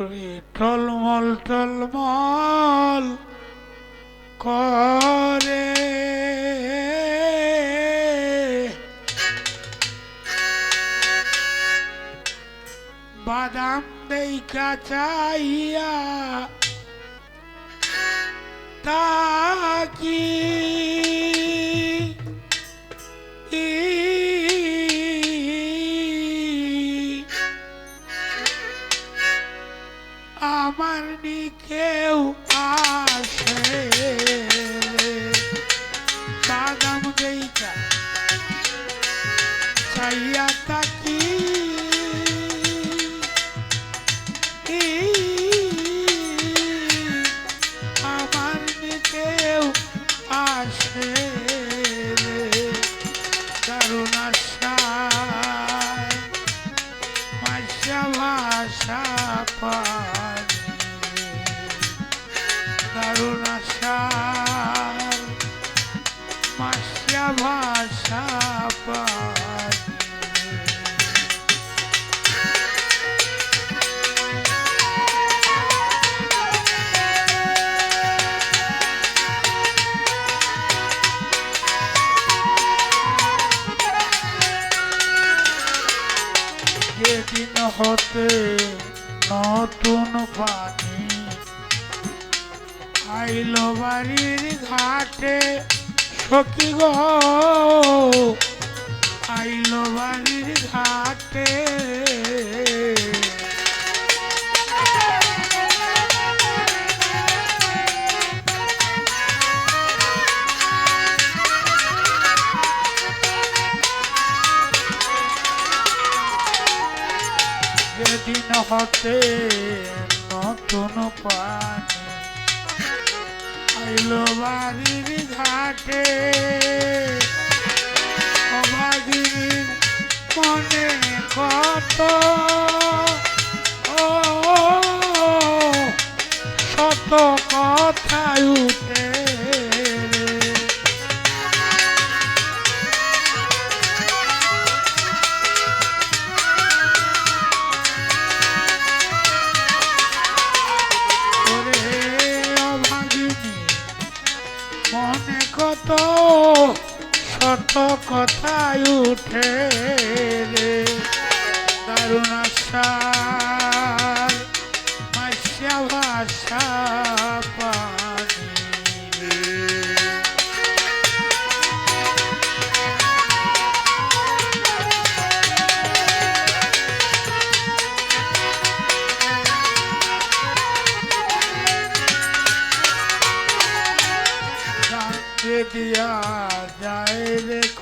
ওরে টলমল টলমল করে। বাদাম দেখা চাইয়া তাকি কেউ আসে। বাদাম দেখা চাইয়া তাকি আমার কেউ আসে। দারুণ আশায় ভাষা পানি পানি আইল বাড়ির ঘাটে সখী গো। আইল বাড়ির ঘাটে। হতে আইল বাড়ির ঘাটে অভাগীর মনে কত ও কথায় শত কথায় উঠে রে। দারুণ আশা ভাষা।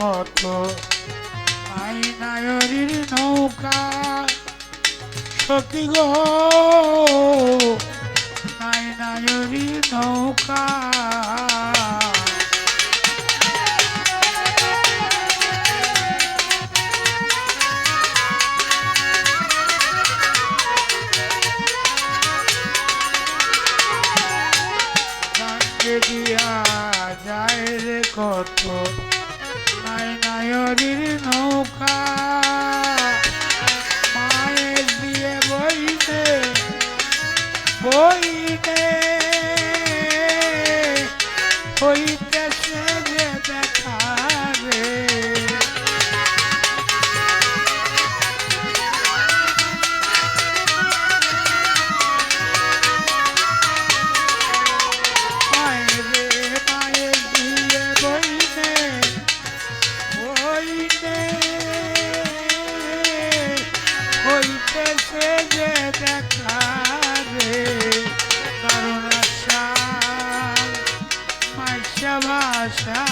কত আইনায়রির নৌকা সখী গো। আইনায়রির নৌকা। দিয়া যায় রে কত নাই নায়রির নৌকা। মাইশা ভাষা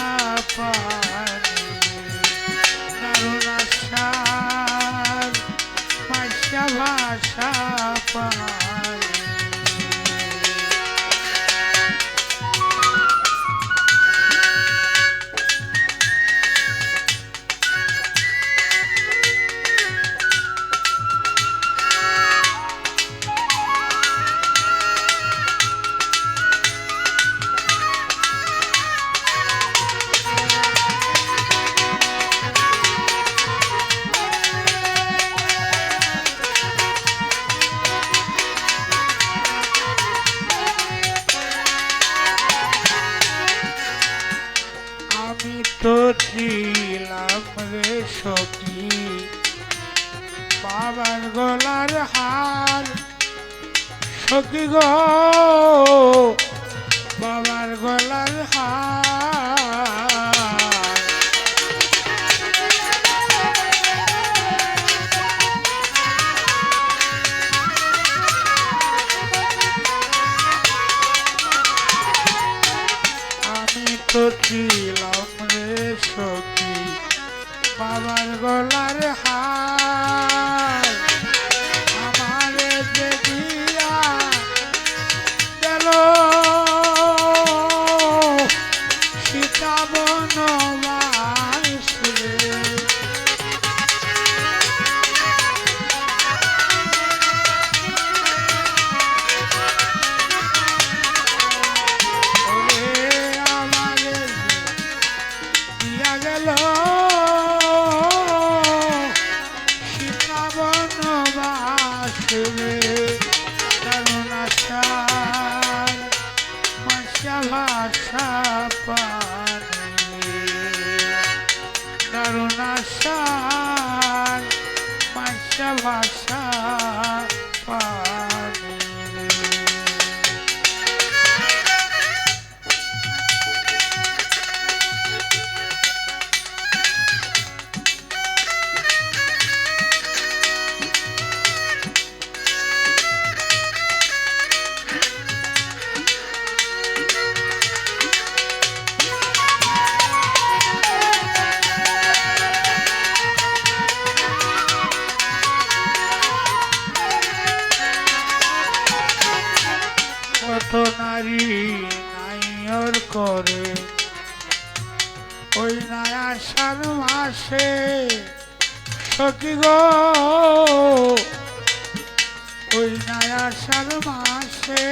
পানি কারণ আশা মাইশা ভাষা পানি। রে সখী বাবার গলার হার সখী গো। বাবার গলার হার ওই নয়া আষাঢ় মাসে সখী গো। ওই নয়া আষাঢ় মাসে